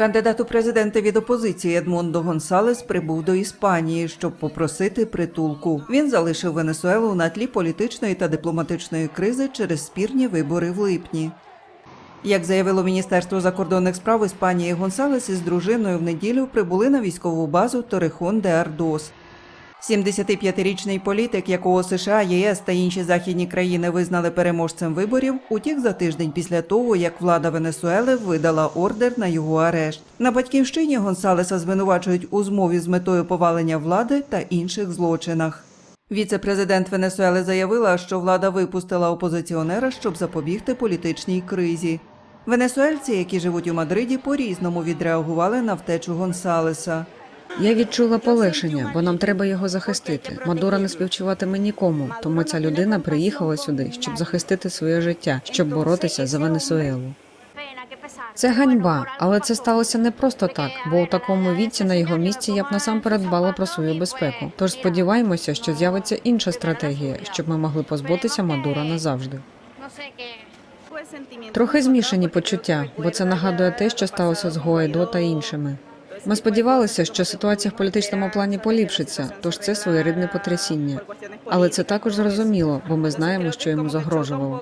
Кандидат у президенти від опозиції Едмондо Гонсалес прибув до Іспанії, щоб попросити притулку. Він залишив Венесуелу на тлі політичної та дипломатичної кризи через спірні вибори в липні. Як заявило Міністерство закордонних справ Іспанії, Гонсалес із дружиною в неділю прибули на військову базу Торехон де Ардос. 75-річний політик, якого США, ЄС та інші західні країни визнали переможцем виборів, утік за тиждень після того, як влада Венесуели видала ордер на його арешт. На батьківщині Гонсалеса звинувачують у змові з метою повалення влади та інших злочинах. Віце-президент Венесуели заявила, що влада випустила опозиціонера, щоб запобігти політичній кризі. Венесуельці, які живуть у Мадриді, по-різному відреагували на втечу Гонсалеса. Я відчула полегшення, бо нам треба його захистити. Мадура не співчуватиме нікому, тому ця людина приїхала сюди, щоб захистити своє життя, щоб боротися за Венесуелу. Це ганьба, але це сталося не просто так, бо у такому віці на його місці я б насамперед дбала про свою безпеку. Тож сподіваємося, що з'явиться інша стратегія, щоб ми могли позбутися Мадура назавжди. Трохи змішані почуття, бо це нагадує те, що сталося з Гуайдо та іншими. Ми сподівалися, що ситуація в політичному плані поліпшиться, тож це своєрідне потрясіння. Але це також зрозуміло, бо ми знаємо, що йому загрожувало.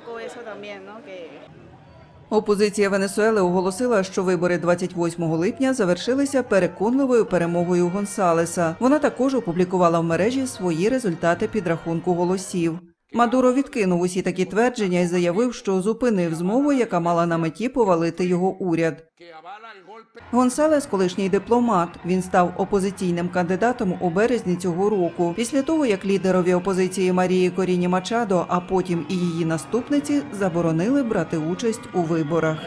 Опозиція Венесуели оголосила, що вибори 28 липня завершилися переконливою перемогою Гонсалеса. Вона також опублікувала в мережі свої результати підрахунку голосів. Мадуро відкинув усі такі твердження і заявив, що зупинив змову, яка мала на меті повалити його уряд. Гонсалес, колишній дипломат, він став опозиційним кандидатом у березні цього року. Після того, як лідерові опозиції Марії Коріні Мачадо, а потім і її наступниці заборонили брати участь у виборах.